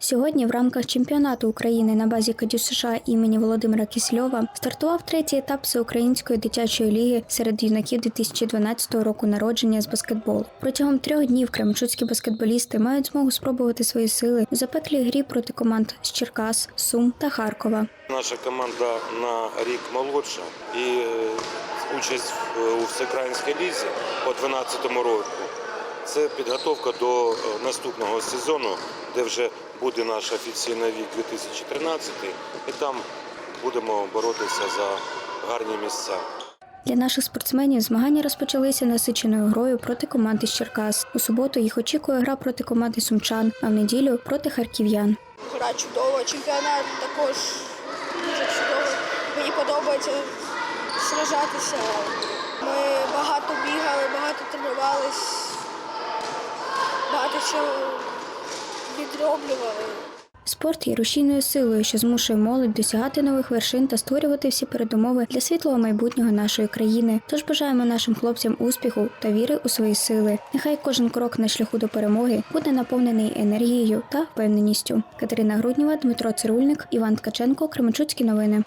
Сьогодні в рамках чемпіонату України на базі Кадю США імені Володимира Кісельова стартував третій етап всеукраїнської дитячої ліги серед юнаків 2012 року народження з баскетболу. Протягом трьох днів кременчуцькі баскетболісти мають змогу спробувати свої сили у запеклій грі проти команд з Черкас, Сум та Харкова. Наша команда на рік молодша і е, участь у всеукраїнській лізі по 2012 року. Це підготовка до е, наступного сезону, де вже буде наш офіційний вік 2013, і там будемо боротися за гарні місця. Для наших спортсменів змагання розпочалися насиченою грою проти команди з Черкас. У суботу їх очікує гра проти команди Сумчан, а в неділю проти харків'ян. Гра чудова, чемпіонат також дуже чудовий. Мені подобається сражатися. Ми багато бігали, багато тренувались, багато чого відроблювали. Спорт є рушійною силою, що змушує молодь досягати нових вершин та створювати всі передумови для світлого майбутнього нашої країни. Тож бажаємо нашим хлопцям успіху та віри у свої сили. Нехай кожен крок на шляху до перемоги буде наповнений енергією та впевненістю. Катерина Грудніва, Дмитро Цирульник, Іван Ткаченко, Кременчуцькі новини.